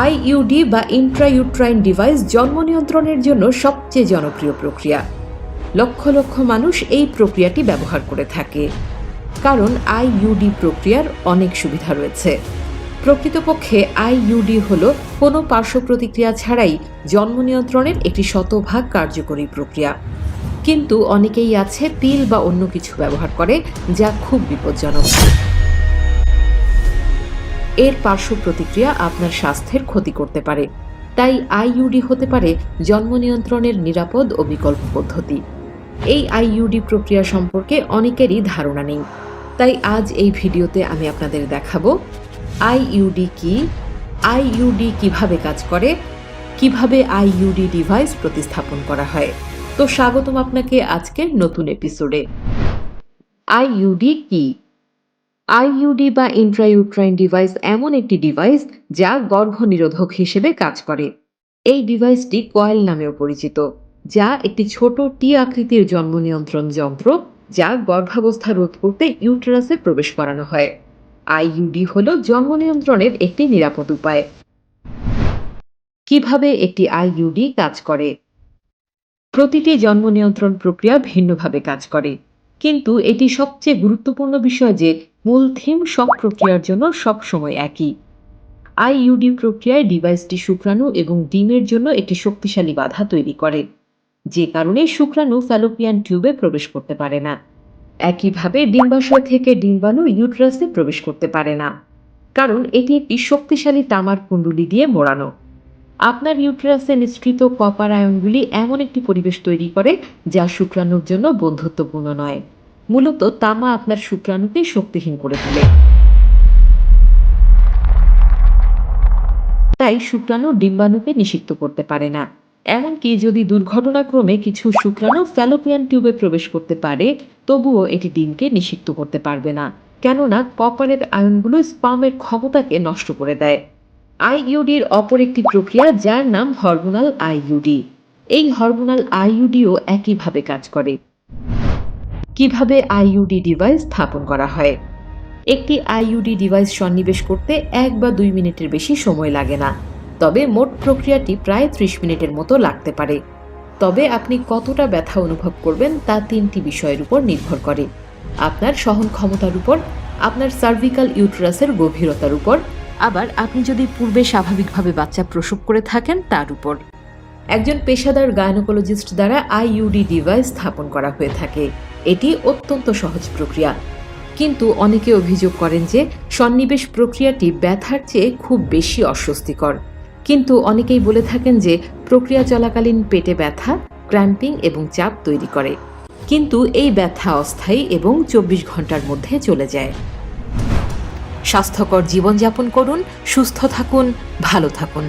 IUD বা ইন্ট্রাইউট্রাইন device জন্ম নিয়ন্ত্রণের জন্য সবচেয়ে জনপ্রিয় প্রক্রিয়া। লক্ষ লক্ষ মানুষ এই প্রক্রিয়াটি ব্যবহার করে থাকে। কারণ আইইউডি প্রক্রিয়ার অনেক সুবিধা রয়েছে। প্রকৃতপক্ষে আইইউডি হল কোনো পার্শ্ব প্রতিক্রিয়া ছাড়াই জন্ম নিয়ন্ত্রণের একটি শতভাগ কার্যকরী প্রক্রিয়া। কিন্তু অনেকেই আছে তিল বা অন্য কিছু ব্যবহার করে যা খুব বিপজ্জনক। এর পার্শ্ব প্রতিক্রিয়া আপনার স্বাস্থ্যের ক্ষতি করতে পারে। তাই আইইউডি হতে পারে জন্ম নিয়ন্ত্রণের নিরাপদ ও বিকল্প পদ্ধতি। এই আইইউডি প্রক্রিয়া সম্পর্কে অনেকেরই ধারণা নেই। তাই আজ এই ভিডিওতে আমি আপনাদের দেখাবো, আইইউডি কি, আইইউডি কীভাবে কাজ করে, কীভাবে আইইউডি ডিভাইস প্রতিস্থাপন করা হয়। তো স্বাগতম আপনাকে আজকের নতুন এপিসোডে। আইইউডি কি? আইইউডি বা ইন্ট্রাইউট্রাইন ডিভাইস এমন একটি ডিভাইস যা গর্ভনিরোধক হিসেবে কাজ করে। এই ডিভাইসটি কয়েল নামেও পরিচিত, যা একটি ছোট টি আকৃতির জন্ম নিয়ন্ত্রণ যন্ত্র যা গর্ভাবস্থা রোধ করতে ইউটেরাসে প্রবেশ করানো হয়। আইইউডি হল জন্ম নিয়ন্ত্রণের একটি নিরাপদ উপায়। কীভাবে একটি আইইউডি কাজ করে? প্রতিটি জন্ম নিয়ন্ত্রণ প্রক্রিয়া ভিন্নভাবে কাজ করে, কিন্তু এটি সবচেয়ে গুরুত্বপূর্ণ বিষয় যে মূল থিম সব প্রক্রিয়ার জন্য সবসময় একই। আইইউডি প্রক্রিয়ায় ডিভাইসটি শুক্রাণু এবং ডিমের জন্য একটি শক্তিশালী বাধা তৈরি করে, যে কারণে শুক্রাণু ফ্যালোপিয়ান টিউবে প্রবেশ করতে পারে না। একইভাবে ডিম্বাশয় থেকে ডিম্বাণু ইউট্রাসে প্রবেশ করতে পারে না, কারণ এটি একটি শক্তিশালী তামার কুণ্ডলী দিয়ে মোড়ানো। আপনার ইউট্রাসে নিঃসৃত কপার আয়নগুলি এমন একটি পরিবেশ তৈরি করে যা শুক্রাণুর জন্য বন্ধুত্বপূর্ণ নয়। মূলত তামা আপনার শুক্রাণুকে শক্তিহীন করে তোলে। তাই শুক্রাণু ডিম্বাণুকে নিষিক্ত করতে পারে না। এমনকি যদি দুর্ঘটনাক্রমে কিছু শুক্রাণু ফ্যালোপিয়ান টিউবে প্রবেশ করতে পারে, তবুও এটি ডিমকে নিষিক্ত করতে পারবে না। কেননা কপারের আয়নগুলো স্পামের ক্ষমতাকে নষ্ট করে দেয়। আইইউডির অপর একটি প্রক্রিয়া, যার নাম হরমোনাল আইইউডি। এই হরমোনাল আইইউডিও একইভাবে কাজ করে। কীভাবে আইইউডি ডিভাইস স্থাপন করা হয়? একটি আইইউডি ডিভাইস সন্নিবেশ করতে এক বা দুই মিনিটের বেশি সময় লাগে না। তবে মোট প্রক্রিয়াটি প্রায় ত্রিশ মিনিটের মতো লাগতে পারে। তবে আপনি কতটা ব্যথা অনুভব করবেন তা তিনটি বিষয়ের উপর নির্ভর করে। আপনার সহন ক্ষমতার উপর, আপনার সার্ভিক্যাল ইউট্রাসের গভীরতার উপর, আবার আপনি যদি পূর্বে স্বাভাবিকভাবে বাচ্চা প্রসব করে থাকেন তার উপর। একজন পেশাদার গায়নোকোলজিস্ট দ্বারা আইইউডি ডিভাইস স্থাপন করা হয়ে থাকে। এটি অত্যন্ত সহজ প্রক্রিয়া। কিন্তু অনেকে অভিযোগ করেন যে সন্নিবেশ প্রক্রিয়াটি ব্যথার চেয়ে খুব বেশি অস্বস্তিকর। কিন্তু অনেকেই বলে থাকেন যে প্রক্রিয়া চলাকালীন পেটে ব্যথা, ক্র্যাম্পিং এবং চাপ তৈরি করে। কিন্তু এই ব্যথা অস্থায়ী এবং চব্বিশ ঘণ্টার মধ্যে চলে যায়। স্বাস্থ্যকর জীবনযাপন করুন, সুস্থ থাকুন, ভালো থাকুন।